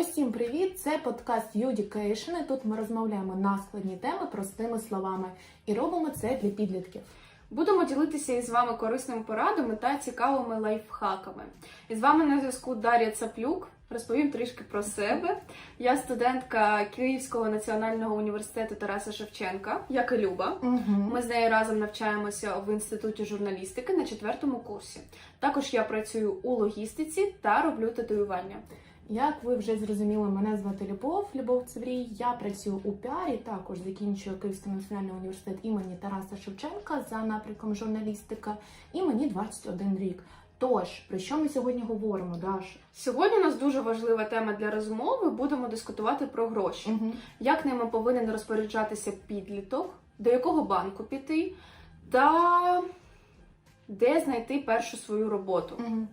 Усім привіт! Це подкаст Юдікейшн. Тут ми розмовляємо на складні теми простими словами і робимо це для підлітків. Будемо ділитися із вами корисними порадами та цікавими лайфхаками. І з вами на зв'язку Дар'я Цаплюк. Розповім трішки про себе. Я студентка Київського національного університету Тараса Шевченка, як і Люба. Угу. Ми з нею разом навчаємося в інституті журналістики на четвертому курсі. Також я працюю у логістиці та роблю татуювання. Як ви вже зрозуміли, мене звати Любов, Любов Цеврій. Я працюю у піарі, також закінчую Київський національний університет імені Тараса Шевченка за напрямком журналістика, і мені 21 рік. Тож, про що ми сьогодні говоримо, Даша? Сьогодні у нас дуже важлива тема для розмови. Будемо дискутувати про гроші. Угу. як ними повинен розпоряджатися підліток, до якого банку піти, та де знайти першу свою роботу. Угу.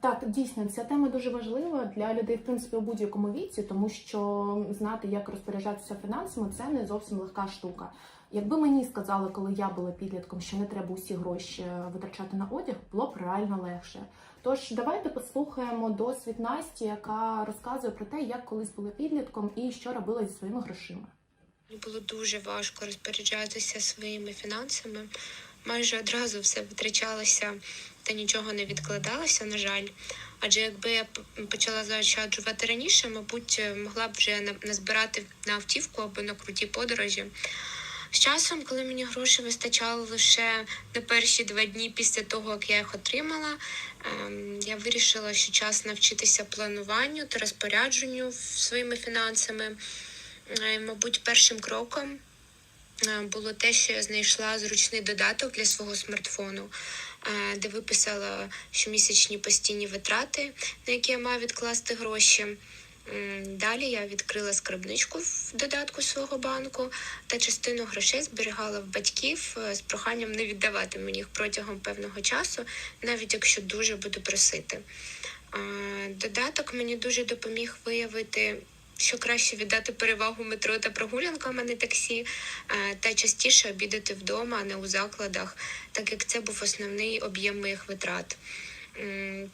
Так, дійсно, ця тема дуже важлива для людей, в принципі, у будь-якому віці, тому що знати, як розпоряджатися фінансами, це не зовсім легка штука. Якби мені сказали, коли я була підлітком, що не треба усі гроші витрачати на одяг, було б реально легше. Тож давайте послухаємо досвід Насті, яка розказує про те, як колись була підлітком і що робила зі своїми грошима. Було дуже важко розпоряджатися своїми фінансами. Майже одразу все витрачалося та нічого не відкладалося, на жаль. Адже якби я почала заощаджувати раніше, мабуть, могла б вже назбирати на автівку або на круті подорожі. З часом, коли мені грошей вистачало лише на перші два дні після того, як я їх отримала, ем, я вирішила, що час навчитися плануванню та розпорядженню своїми фінансами. Е, Мабуть, першим кроком е, було те, що я знайшла зручний додаток для свого смартфону, е, де виписала щомісячні постійні витрати, на які я маю відкласти гроші. Далі я відкрила скарбничку в додатку свого банку та частину грошей зберігала в батьків е, з проханням не віддавати мені їх протягом певного часу, навіть якщо дуже буду просити. Е, Додаток мені дуже допоміг виявити, що краще віддати перевагу метро та прогулянкам, а не таксі, е, та частіше обідати вдома, а не у закладах, так як це був основний об'єм моїх витрат.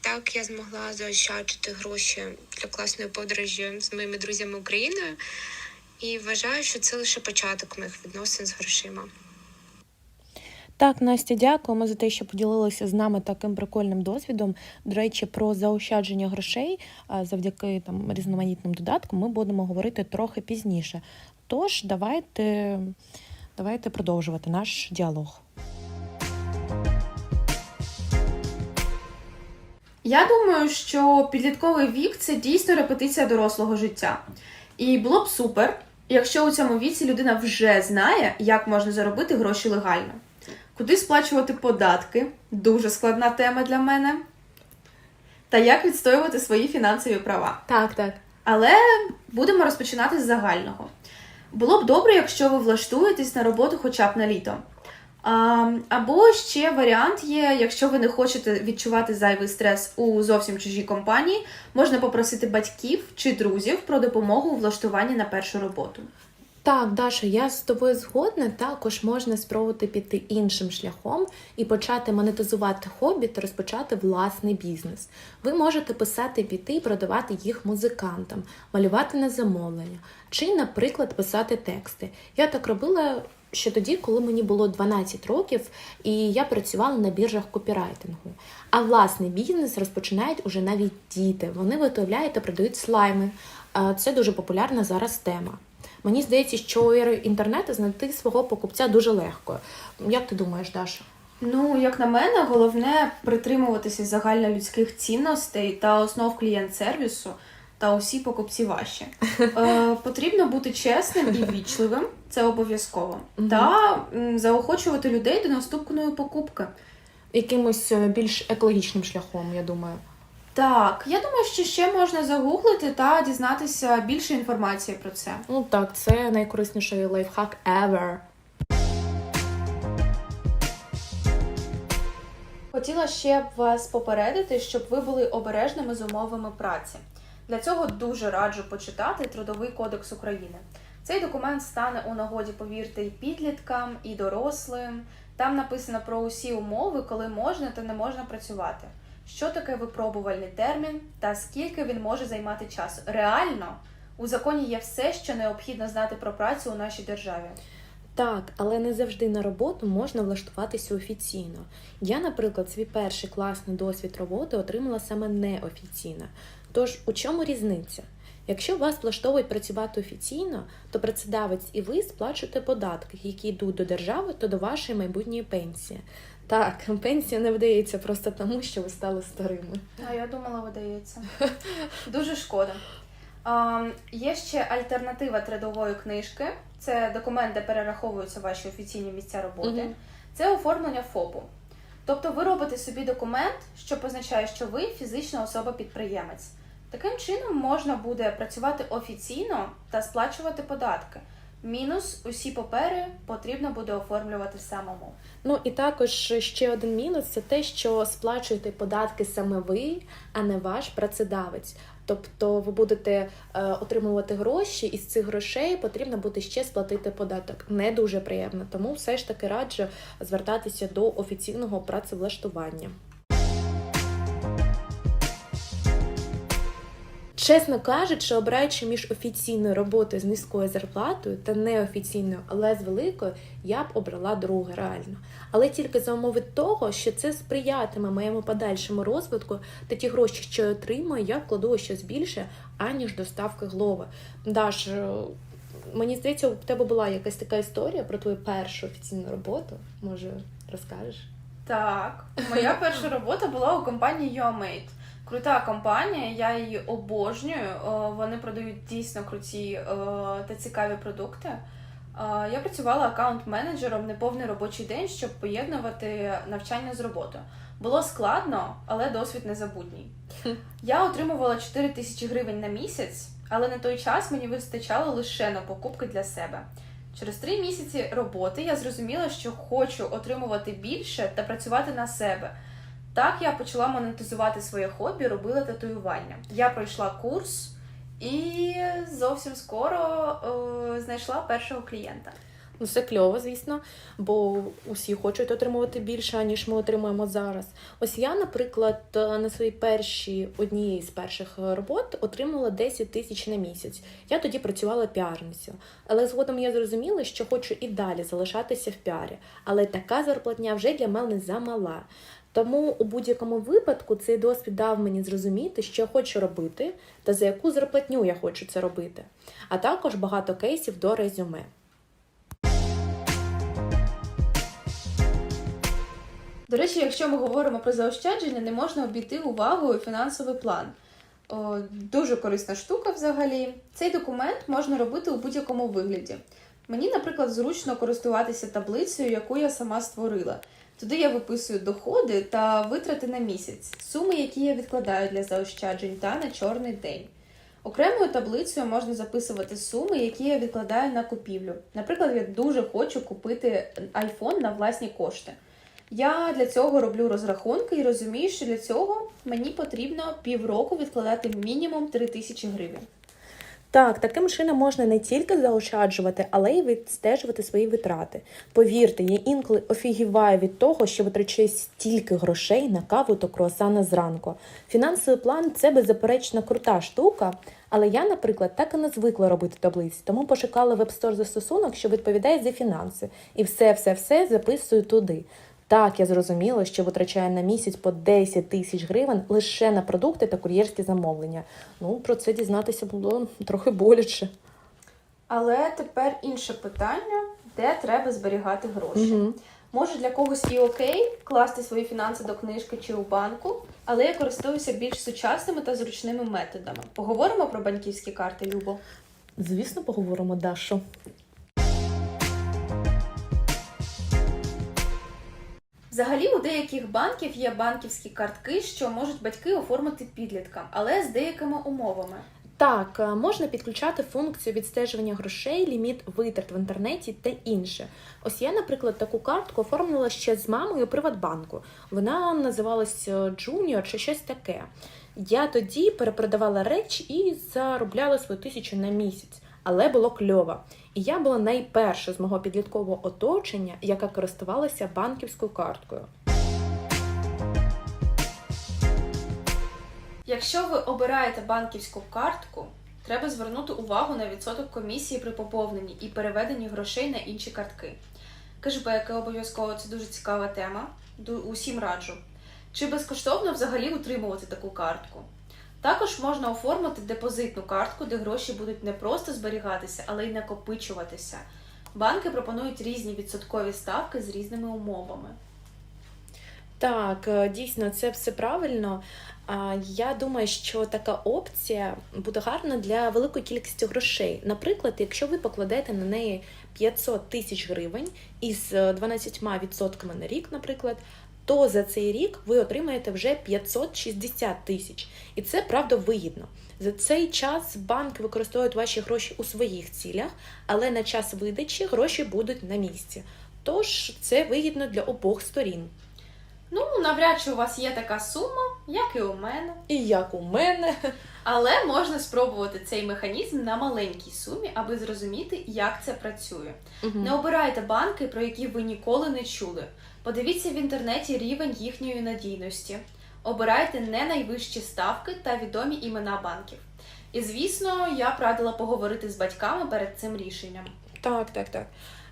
Так я змогла заощаджити гроші для класної подорожі з моїми друзями Україною. І вважаю, що це лише початок моїх відносин з грошима. Так, Настя, дякуємо за те, що поділилися з нами таким прикольним досвідом. До речі, про заощадження грошей завдяки там різноманітним додаткам ми будемо говорити трохи пізніше. Тож, давайте, давайте продовжувати наш діалог. Я думаю, що підлітковий вік це дійсно репетиція дорослого життя. І було б супер, якщо у цьому віці людина вже знає, як можна заробити гроші легально. Куди сплачувати податки дуже складна тема для мене. Та як відстоювати свої фінансові права. Так, так. Але будемо розпочинати з загального. Було б добре, якщо ви влаштуєтесь на роботу хоча б на літо. А, або ще варіант є, якщо ви не хочете відчувати зайвий стрес у зовсім чужій компанії, можна попросити батьків чи друзів про допомогу у влаштуванні на першу роботу. Так, Даша, я з тобою згодна. Також можна спробувати піти іншим шляхом і почати монетизувати хобі та розпочати власний бізнес. Ви можете писати біти і продавати їх музикантам, малювати на замовлення, чи, наприклад, писати тексти. Я так робила ще тоді, коли мені було 12 років, і я працювала на біржах копірайтингу. А власний бізнес розпочинають уже навіть діти. Вони виготовляють та продають слайми. Це дуже популярна зараз тема. Мені здається, що у інтернету знайти свого покупця дуже легко. Як ти думаєш, Даша? Ну, як на мене, головне притримуватися загальнолюдських цінностей та основ клієнт-сервісу, та усі покупці ваші. Е, потрібно бути чесним і ввічливим, це обов'язково. Та заохочувати людей до наступної покупки. Якимось е, більш екологічним шляхом, я думаю. Так, я думаю, що ще можна загуглити та дізнатися більше інформації про це. Ну так, це найкорисніший лайфхак ever. Хотіла ще б вас попередити, щоб ви були обережними з умовами праці. Для цього дуже раджу почитати Трудовий кодекс України. Цей документ стане у нагоді, повірте, і підліткам, і дорослим. Там написано про усі умови, коли можна та не можна працювати. Що таке випробувальний термін та скільки він може займати часу. Реально, у законі є все, що необхідно знати про працю у нашій державі. Так, але не завжди на роботу можна влаштуватися офіційно. Я, наприклад, свій перший класний досвід роботи отримала саме неофіційно. Тож у чому різниця? Якщо вас влаштовують працювати офіційно, то працедавець і ви сплачуєте податки, які йдуть до держави та до вашої майбутньої пенсії. Так, пенсія не видається просто тому, що ви стали старими. А я думала, видається. Дуже шкода. А, є ще альтернатива трудової книжки. Це документ, де перераховуються ваші офіційні місця роботи. Мгм. Це оформлення ФОПу. Тобто ви робите собі документ, що позначає, що ви фізична особа-підприємець. Таким чином можна буде працювати офіційно та сплачувати податки. Мінус усі папери потрібно буде оформлювати самому. Ну і також ще один мінус це те, що сплачуєте податки саме ви, а не ваш працедавець. Тобто ви будете е, отримувати гроші, і з цих грошей потрібно буде ще сплатити податок. Не дуже приємно, тому все ж таки раджу звертатися до офіційного працевлаштування. Чесно кажучи, обираючи між офіційною роботою з низькою зарплатою та неофіційною, але з великою, я б обрала друге реально. Але тільки за умови того, що це сприятиме моєму подальшому розвитку, та ті гроші, що я отримаю, я вкладу щось більше, аніж доставки голови. Даш, е, мені здається, у тебе була якась така історія про твою першу офіційну роботу. Може, розкажеш? Так, моя перша робота була у компанії UAMate. Крута компанія, я її обожнюю. Вони продають дійсно круті та цікаві продукти. Я працювала аккаунт-менеджером неповний робочий день, щоб поєднувати навчання з роботою. Було складно, але досвід незабутній. Я отримувала 4 тисячі гривень на місяць, але на той час мені вистачало лише на покупки для себе. Через три місяці роботи я зрозуміла, що хочу отримувати більше та працювати на себе. Так я почала монетизувати своє хобі, робила татуювання. Я пройшла курс і зовсім скоро е, знайшла першого клієнта. Ну, це кльово, звісно, бо усі хочуть отримувати більше, ніж ми отримуємо зараз. Ось я, наприклад, на своїй першій одній з перших робот отримала 10 тисяч на місяць. Я тоді працювала піарницею. Але згодом я зрозуміла, що хочу і далі залишатися в піарі. Але така зарплатня вже для мене замала. Тому у будь-якому випадку цей досвід дав мені зрозуміти, що я хочу робити та за яку зарплатню я хочу це робити. А також багато кейсів до резюме. До речі, якщо ми говоримо про заощадження, не можна обійти увагою фінансовий план. О, дуже корисна штука взагалі. Цей документ можна робити у будь-якому вигляді. Мені, наприклад, зручно користуватися таблицею, яку я сама створила. Туди я виписую доходи та витрати на місяць, суми, які я відкладаю для заощаджень та на чорний день. Окремою таблицею можна записувати суми, які я відкладаю на купівлю. Наприклад, я дуже хочу купити iPhone на власні кошти. Я для цього роблю розрахунки і розумію, що для цього мені потрібно півроку відкладати мінімум 3 тисячі гривень. Так, таким чином можна не тільки заощаджувати, але й відстежувати свої витрати. Повірте, я інколи офігіваю від того, що витрачаю стільки грошей на каву та круасани зранку. Фінансовий план це беззаперечно крута штука, але я, наприклад, так і не звикла робити таблиці, тому пошукала веб-стор застосунок, що відповідає за фінанси, і все-все-все записую туди. Так, я зрозуміла, що витрачаю на місяць по 10 тисяч гривень лише на продукти та кур'єрські замовлення. Ну, про це дізнатися було трохи боляче. Але тепер інше питання, де треба зберігати гроші. Угу. Може для когось і окей класти свої фінанси до книжки чи у банку, але я користуюся більш сучасними та зручними методами. Поговоримо про банківські карти, Любо. Звісно, поговоримо, Дашо. Взагалі, у деяких банків є банківські картки, що можуть батьки оформити підліткам, але з деякими умовами. Так, е, можна підключати функцію відстежування грошей, ліміт витрат в інтернеті та інше. Ось я, наприклад, таку картку оформила ще з мамою Приватбанку. Вона називалась Junior чи щось таке. Я тоді перепродавала речі і заробляла свою тисячу на місяць, але було кльово. І я була найперша з мого підліткового оточення, яка користувалася банківською карткою. Якщо ви обираєте банківську картку, треба звернути увагу на відсоток комісії при поповненні і переведенні грошей на інші картки. Кешбеки обов'язково це дуже цікава тема. Усім раджу. Чи безкоштовно взагалі утримувати таку картку? Також можна оформити депозитну картку, де гроші будуть не просто зберігатися, але й накопичуватися. Банки пропонують різні відсоткові ставки з різними умовами. Так, е, дійсно, це все правильно. Я думаю, що така опція буде гарна для великої кількості грошей. Наприклад, якщо ви покладете на неї 500 тисяч гривень із е, 12% на рік, наприклад, то за цей рік ви отримаєте вже 560 тисяч. І це правда вигідно. За цей час банки використовують ваші гроші у своїх цілях, але на час видачі гроші будуть на місці. Тож це вигідно для обох сторін. Ну, навряд чи у вас є така сума, як і у мене. І як у мене. Але можна спробувати цей механізм на маленькій сумі, аби зрозуміти, як це працює. Не обирайте банки, про які ви ніколи не чули. Подивіться в інтернеті рівень їхньої надійності. Обирайте не найвищі ставки та відомі імена банків. І звісно, я б радила поговорити з батьками перед цим рішенням. Так, так, так.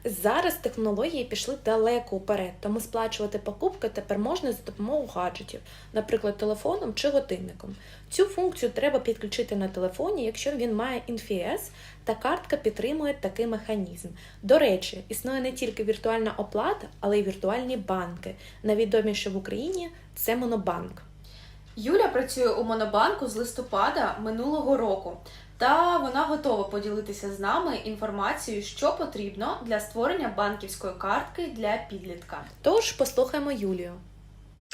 Зараз технології пішли далеко вперед, тому сплачувати покупки тепер можна за допомогою гаджетів, наприклад, телефоном чи годинником. Цю функцію треба підключити на телефоні, якщо він має NFS, та картка підтримує такий механізм. До речі, існує не тільки віртуальна оплата, але й віртуальні банки. Найвідоміше в Україні це Монобанк. Юля працює у Монобанку з листопада минулого року, та вона готова поділитися з нами інформацією, що потрібно для створення банківської картки для підлітка. Тож послухаємо Юлію.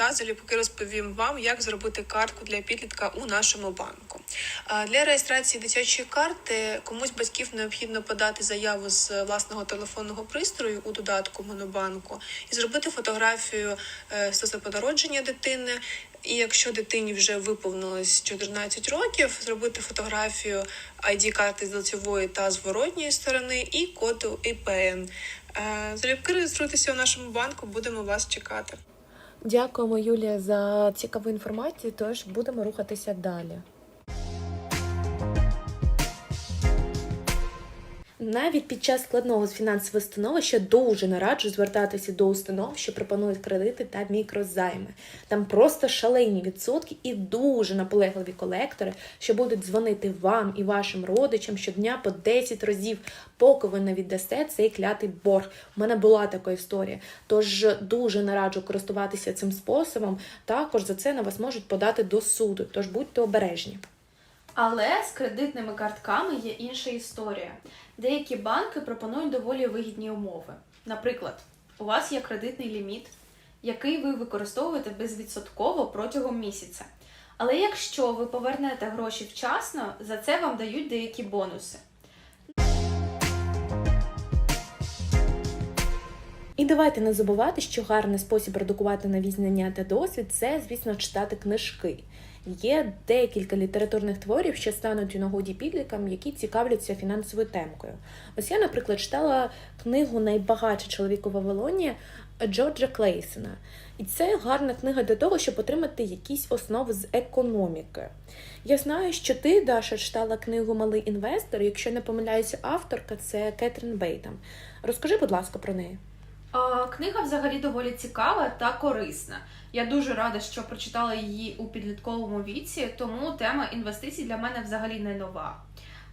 Та залюбки розповім вам, як зробити картку для підлітка у нашому банку. Для реєстрації дитячої карти комусь батьків необхідно подати заяву з власного телефонного пристрою у додатку Монобанку і зробити фотографію е, стосовно народження дитини. І якщо дитині вже виповнилось 14 років, зробити фотографію id карти з лицевої та зворотньої сторони і коду IPN. Е, Залюбки реєструйтеся у нашому банку, будемо вас чекати. Дякуємо, Юлія, за цікаву інформацію. Тож будемо рухатися далі. Навіть під час складного фінансового становища дуже не раджу звертатися до установ, що пропонують кредити та мікрозайми. Там просто шалені відсотки і дуже наполегливі колектори, що будуть дзвонити вам і вашим родичам щодня по 10 разів, поки ви не віддасте цей клятий борг. У мене була така історія. Тож дуже не раджу користуватися цим способом. Також за це на вас можуть подати до суду. Тож будьте обережні. Але з кредитними картками є інша історія. Деякі банки пропонують доволі вигідні умови. Наприклад, у вас є кредитний ліміт, який ви використовуєте безвідсотково протягом місяця. Але якщо ви повернете гроші вчасно, за це вам дають деякі бонуси. І давайте не забувати, що гарний спосіб редукувати нові знання та досвід це, звісно, читати книжки. Є декілька літературних творів, що стануть у нагоді підліткам, які цікавляться фінансовою темкою. Ось я, наприклад, читала книгу Найбагатший чоловік у Вавилоні Джорджа Клейсона. І це гарна книга для того, щоб отримати якісь основи з економіки. Я знаю, що ти, Даша, читала книгу Малий інвестор. Якщо не помиляюся, авторка це Кетрін Бейтам. Розкажи, будь ласка, про неї. Книга взагалі доволі цікава та корисна. Я дуже рада, що прочитала її у підлітковому віці, тому тема інвестицій для мене взагалі не нова.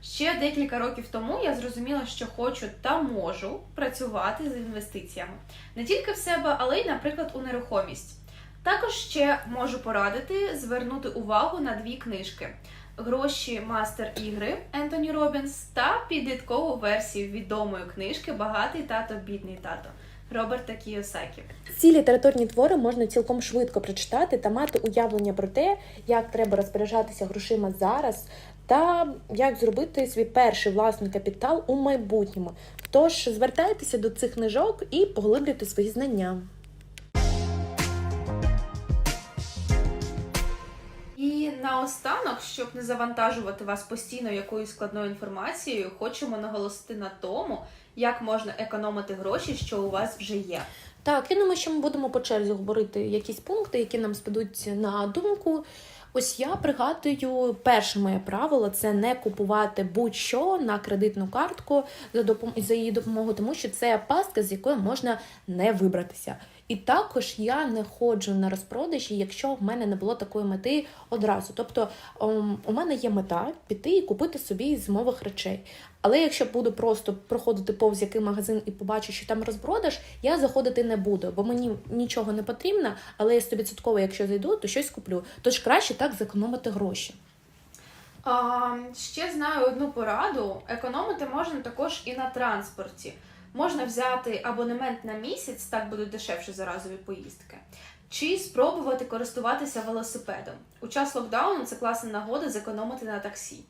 Ще декілька років тому я зрозуміла, що хочу та можу працювати з інвестиціями не тільки в себе, але й, наприклад, у нерухомість. Також ще можу порадити звернути увагу на дві книжки: Гроші мастер ігри Ентоні Робінс та підліткову версію відомої книжки Багатий тато, бідний тато Роберта Кіосакі. Ці літературні твори можна цілком швидко прочитати та мати уявлення про те, як треба розпоряджатися грошима зараз, та як зробити свій перший власний капітал у майбутньому. Тож звертайтеся до цих книжок і поглиблюйте свої знання. І наостанок, щоб не завантажувати вас постійно якоюсь складною інформацією, хочемо наголосити на тому, як можна економити гроші, що у вас вже є. Так, я думаю, що ми будемо по черзі говорити якісь пункти, які нам спадуть на думку. Ось я пригадую, перше моє правило це не купувати будь-що на кредитну картку за її допомогою, тому що це пастка, з якої можна не вибратися. І також я не ходжу на розпродажі, якщо в мене не було такої мети одразу. Тобто ем, у мене є мета піти і купити собі зимових речей. Але якщо буду просто проходити повз який магазин і побачу, що там розпродаж, я заходити не буду, бо мені нічого не потрібно, але я 100% якщо зайду, то щось куплю. Тож краще так зекономити гроші. А, ще знаю одну пораду: економити можна також і на транспорті. Можна взяти абонемент на місяць, так буде дешевше за разові поїздки, чи спробувати користуватися велосипедом. У час локдауну це класна нагода зекономити на таксі.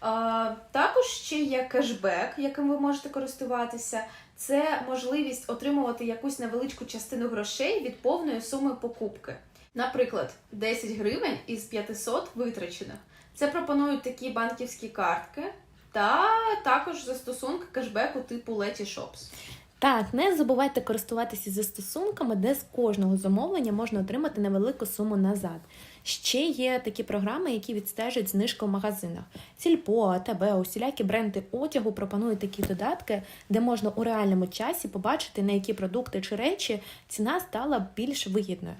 А, також ще є кешбек, яким ви можете користуватися. Це можливість отримувати якусь невеличку частину грошей від повної суми покупки. Наприклад, 10 гривень із 500 витрачених. Це пропонують такі банківські картки та також застосунки кешбеку типу Letty Shops. Так, не забувайте користуватися застосунками, де з кожного замовлення можна отримати невелику суму назад. Ще є такі програми, які відстежують знижки в магазинах. Сільпо, АТБ, усілякі бренди одягу пропонують такі додатки, де можна у реальному часі побачити, на які продукти чи речі ціна стала більш вигідною.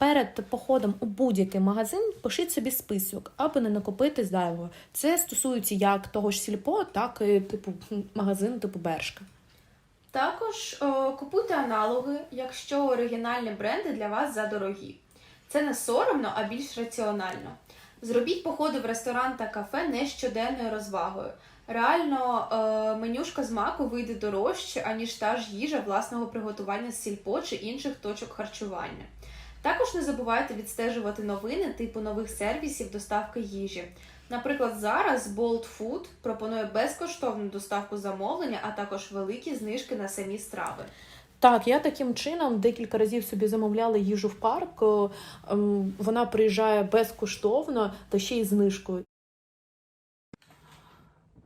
Перед походом у будь-який магазин пишіть собі список, аби не накопити зайвого. Це стосується як того ж сільпо, так і типу магазину типу Бершка. Також е, купуйте аналоги, якщо оригінальні бренди для вас задорогі. Це не соромно, а більш раціонально. Зробіть походи в ресторан та кафе не щоденною розвагою. Реально, е, менюшка з маку вийде дорожче, аніж та ж їжа власного приготування з сільпо чи інших точок харчування. Також не забувайте відстежувати новини типу нових сервісів доставки їжі. Наприклад, зараз Bolt Food пропонує безкоштовну доставку замовлення, а також великі знижки на самі страви. Так, я таким чином декілька разів собі замовляла їжу в парк. ем, Вона приїжджає безкоштовно та ще й знижкою.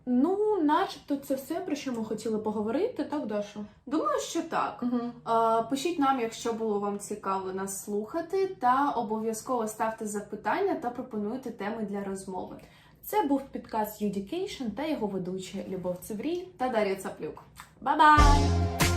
Ну, начебто, це все, про що ми хотіли поговорити, так, Даша? Думаю, що так. Угу. Е, Пишіть нам, якщо було вам цікаво нас слухати, та обов'язково ставте запитання та пропонуйте теми для розмови. Це був підкаст Юдікейшн та його ведучі Любов Цеврій. Та Дар'я Цаплюк. Ба-бай!